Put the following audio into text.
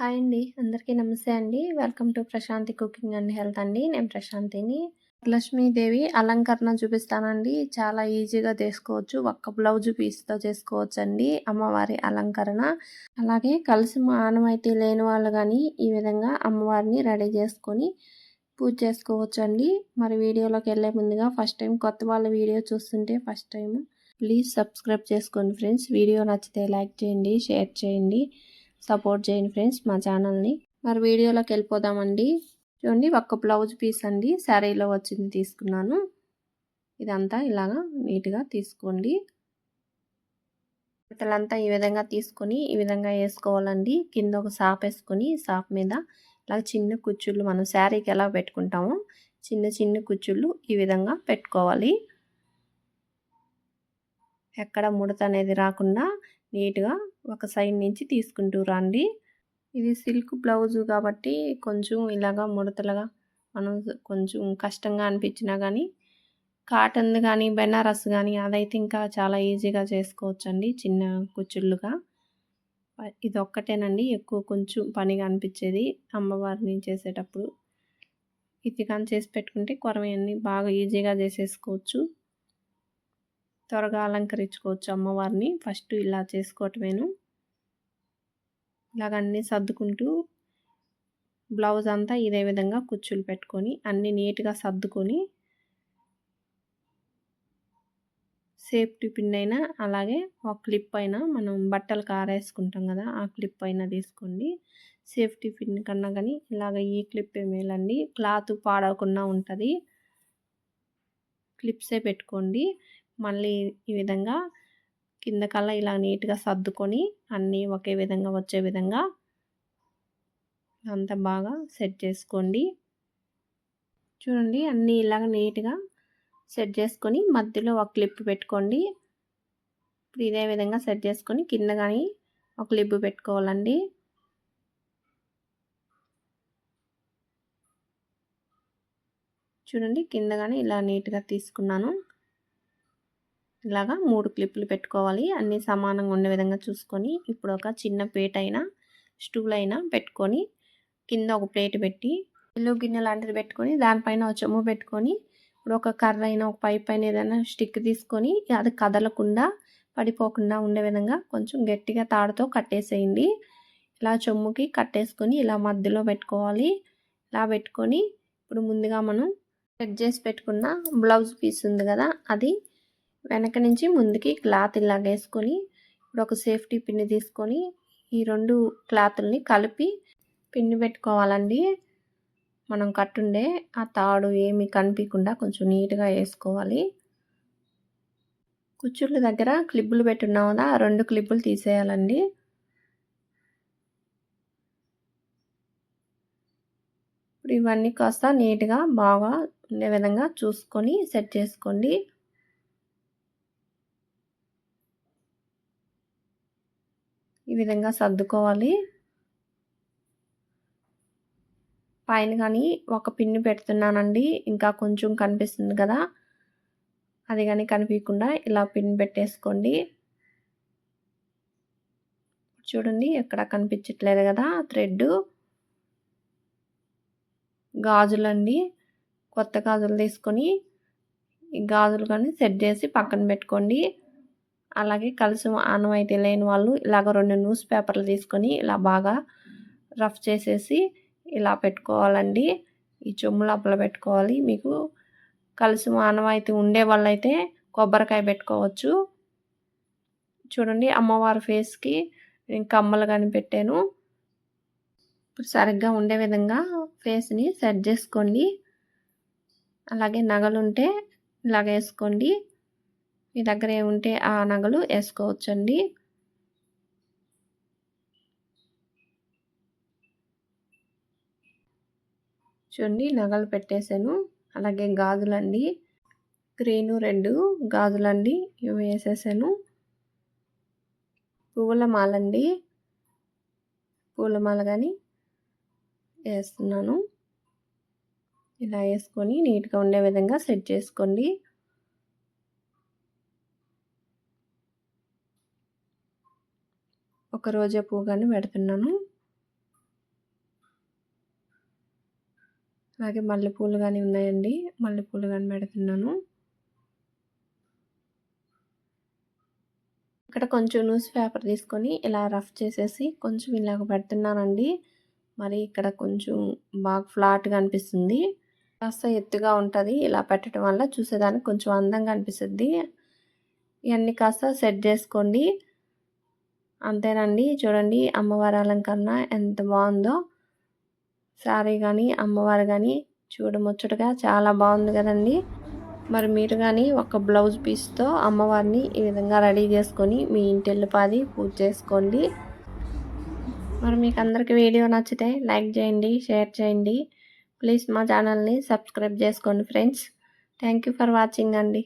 Hi అండి అందరికీ నమస్తే అండి. Welcome to Prashanti cooking and health అండి. నేను ప్రశాంతిని. లక్ష్మీదేవి అలంకరణ చూపిస్తానండి. చాలా ఈజీగా చేసుకోవచ్చు. ఒక్క బ్లౌజ్ పీస్తో చేసుకోవచ్చు అండి అమ్మవారి అలంకరణ. అలాగే కలిసి ఆనమైతే లేని వాళ్ళు కానీ ఈ విధంగా అమ్మవారిని రెడీ చేసుకొని పూజ చేసుకోవచ్చు అండి మరి వీడియోలోకి వెళ్ళే ముందుగా ఫస్ట్ టైం కొత్త వాళ్ళ వీడియో చూస్తుంటే ఫస్ట్ టైం ప్లీజ్ సబ్స్క్రైబ్ చేసుకోండి ఫ్రెండ్స్. వీడియో నచ్చితే లైక్ చేయండి షేర్ చేయండి సపోర్ట్ చేయండి ఫ్రెండ్స్ మా ఛానల్ని. మరి వీడియోలోకి వెళ్ళిపోదామండి. చూడండి ఒక్క బ్లౌజ్ పీస్ అండి. శారీలో వచ్చింది తీసుకున్నాను. ఇదంతా ఇలాగా నీట్గా తీసుకోండి. ఇతలంతా ఈ విధంగా తీసుకొని ఈ విధంగా వేసుకోవాలండి. కింద ఒక సాప్ వేసుకొని సాప్ మీద ఇలా చిన్న కుచ్చుళ్ళు మనం శారీకి ఎలా పెట్టుకుంటామో చిన్న చిన్న కుచ్చుళ్ళు ఈ విధంగా పెట్టుకోవాలి. ఎక్కడ ముడత అనేది రాకుండా నీట్గా ఒక సైడ్ నుంచి తీసుకుంటూ రండి. ఇది సిల్క్ బ్లౌజు కాబట్టి కొంచెం ఇలాగా ముడతలుగా మనం కొంచెం కష్టంగా అనిపించినా కానీ కాటన్ కానీ బెనారస్ కానీ అదైతే ఇంకా చాలా ఈజీగా చేసుకోవచ్చండి చిన్న కుచ్చుళ్ళుగా. ఇది ఒక్కటేనండి ఎక్కువ కొంచెం పనిగా అనిపించేది అమ్మవారిని చేసేటప్పుడు. ఇది కానీ చేసి పెట్టుకుంటే కొరవన్నీ బాగా ఈజీగా చేసేసుకోవచ్చు. త్వరగా అలంకరించుకోవచ్చు అమ్మవారిని. ఫస్ట్ ఇలా చేసుకోవటమేను. ఇలాగ అన్నీ సర్దుకుంటూ బ్లౌజ్ అంతా ఇదే విధంగా కుచ్చులు పెట్టుకొని అన్నీ నీట్గా సర్దుకొని సేఫ్టీ పిన్ అయినా అలాగే ఒక క్లిప్ అయినా మనం బట్టలు కారేసుకుంటాం కదా ఆ క్లిప్ అయినా తీసుకోండి. సేఫ్టీ పిన్ కన్నా కానీ ఇలాగ ఈ క్లిప్ మేలండి క్లాత్ పాడవకుండా ఉంటుంది. క్లిప్సే పెట్టుకోండి. మళ్ళీ ఈ విధంగా కింద కల్లా ఇలా నీట్గా సర్దుకొని అన్నీ ఒకే విధంగా వచ్చే విధంగా అంతా బాగా సెట్ చేసుకోండి. చూడండి అన్నీ ఇలాగ నీట్గా సెట్ చేసుకొని మధ్యలో ఒక క్లిప్ పెట్టుకోండి. ఇప్పుడు ఇదే విధంగా సెట్ చేసుకొని కింద కానీ ఒక క్లిప్ పెట్టుకోవాలండి. చూడండి కింద కానీ ఇలా నీట్గా తీసుకున్నాను. ఇలాగా మూడు క్లిప్పులు పెట్టుకోవాలి. అన్నీ సమానంగా ఉండే విధంగా చూసుకొని ఇప్పుడు ఒక చిన్న ప్లేట్ అయినా స్టూల్ అయినా పెట్టుకొని కింద ఒక ప్లేట్ పెట్టి ఎల్లు గిన్నె లాంటిది పెట్టుకొని దానిపైన ఒక చెమ్ము పెట్టుకొని ఇప్పుడు ఒక కర్ర అయినా ఒక పైప్ అయినా ఏదైనా స్టిక్ తీసుకొని అది కదలకుండా పడిపోకుండా ఉండే విధంగా కొంచెం గట్టిగా తాడుతో కట్టేసేయండి. ఇలా చెమ్ముకి కట్టేసుకొని ఇలా మధ్యలో పెట్టుకోవాలి. ఇలా పెట్టుకొని ఇప్పుడు ముందుగా మనం సెట్ చేసి పెట్టుకున్న బ్లౌజ్ పీస్ ఉంది కదా అది వెనక నుంచి ముందుకి క్లాత్ ఇలాగ వేసుకొని ఇప్పుడు ఒక సేఫ్టీ పిన్ని తీసుకొని ఈ రెండు క్లాతుల్ని కలిపి పిన్ని పెట్టుకోవాలండి. మనం కట్టుండే ఆ తాడు ఏమి కనిపించకుండా కొంచెం నీట్గా వేసుకోవాలి. కుచ్చుళ్ళ దగ్గర క్లిప్పులు పెట్టున్నాం కదా రెండు క్లిప్పులు తీసేయాలండి. ఇప్పుడు ఇవన్నీ కాస్త నీట్గా బాగా ఉండే విధంగా చూసుకొని సెట్ చేసుకోండి. ఈ విధంగా సర్దుకోవాలి. పైన కానీ ఒక పిన్ను పెడుతున్నానండి. ఇంకా కొంచెం కనిపిస్తుంది కదా. అది కానీ కనిపించకుండా ఇలా పిన్ పెట్టేసుకోండి. చూడండి ఎక్కడ కనిపించట్లేదు కదా థ్రెడ్ గాజులండి. కొత్త గాజులు తీసుకొని ఈ గాజులు కానీ సెట్ చేసి పక్కన పెట్టుకోండి. అలాగే కలిసి ఆనమైతే లేని వాళ్ళు ఇలాగ రెండు న్యూస్ పేపర్లు తీసుకొని ఇలా బాగా రఫ్ చేసేసి ఇలా పెట్టుకోవాలండి. ఈ చెమ్ము లోపల పెట్టుకోవాలి. మీకు కలిసి ఆనవాయితీ ఉండే వాళ్ళైతే కొబ్బరికాయ పెట్టుకోవచ్చు. చూడండి అమ్మవారి ఫేస్కి నేను కమ్మలు కానీ పెట్టాను. ఇప్పుడు సరిగ్గా ఉండే విధంగా ఫేస్ని సెట్ చేసుకోండి. అలాగే నగలు ఉంటే ఇలాగ వేసుకోండి. మీ దగ్గర ఏముంటే ఆ నగలు వేసుకోవచ్చండి. చూడండి నగలు పెట్టేశాను. అలాగే గాజులండి. గ్రీను రెడ్ గాజులండి ఇవి వేసేసాను. పువ్వుల మాలండి పూలమాల కానీ వేస్తున్నాను. ఇలా వేసుకొని నీట్గా ఉండే విధంగా సెట్ చేసుకోండి. ఒక రోజా పువ్వు కానీ పెడుతున్నాను. అలాగే మల్లెపూలు కానీ ఉన్నాయండి. మల్లెపూలు కానీ పెడుతున్నాను. ఇక్కడ కొంచెం న్యూస్ పేపర్ తీసుకొని ఇలా రఫ్ చేసేసి కొంచెం ఇలాగ పెడుతున్నానండి. మరి ఇక్కడ కొంచెం బాగా ఫ్లాట్గా అనిపిస్తుంది. కాస్త ఎత్తుగా ఉంటుంది. ఇలా పెట్టడం వల్ల చూసేదానికి కొంచెం అందంగా అనిపిస్తుంది. ఇవన్నీ కాస్త సెట్ చేసుకోండి. అంతేనండి. చూడండి అమ్మవారి అలంకరణ ఎంత బాగుందో. శారీ కానీ అమ్మవారు కానీ చూడముచ్చటగా చాలా బాగుంది కదండి. మరి మీరు కానీ ఒక బ్లౌజ్ పీస్తో అమ్మవారిని ఈ విధంగా రెడీ చేసుకొని మీ ఇంటిల్లిపాది పూజ చేసుకోండి. మరి మీకు అందరికీ వీడియో నచ్చితే లైక్ చేయండి షేర్ చేయండి. ప్లీజ్ మా ఛానల్ని సబ్స్క్రైబ్ చేసుకోండి friends. Thank you for watching అండి.